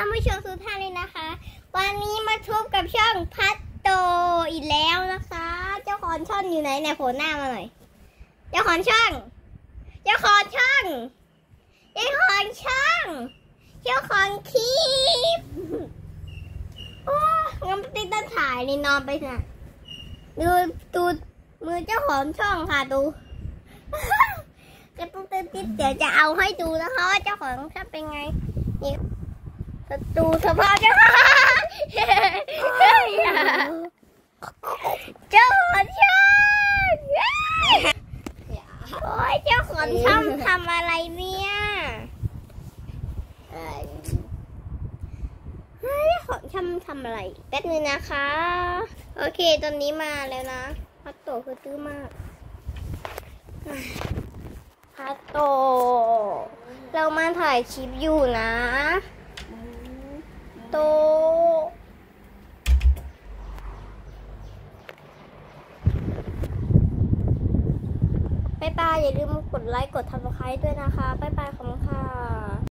ท่านผู้ชมทุกท่านเลยนะคะ วันนี้มาทุบกับช่องพัตโตอีกแล้วนะคะ เจ้าของช่องอยู่ไหนเนี่ยโผล่หน้ามาหน่อย เจ้าของช่อง เจ้าของช่อง เจ้าของช่อง เจ้าของคลิป โอ้งั้นติดตั้งถ่ายนี่นอนไปนะดูดูมือเจ้าของช่องค่ะดูกระตุ้นติดติดเดี๋ยวจะเอาให้ดูนะคะว่าเจ้าของช่องเป็นไงนี่ ดูสภาพจ้าของเจ้าของช่องโอ้ยเจ้าของช่องทำอะไรเนี่ยเฮ้ยของช่องทำอะไรแป๊บนึงนะคะ โอเคตอนนี้มาแล้วนะพัตโตคือตื้อมากพัตโต เรามาถ่ายคลิปอยู่นะ โต บายบายอย่าลืมกดไลค์กดทับสไครต์ด้วยนะคะบายบายขอบคุณค่ะ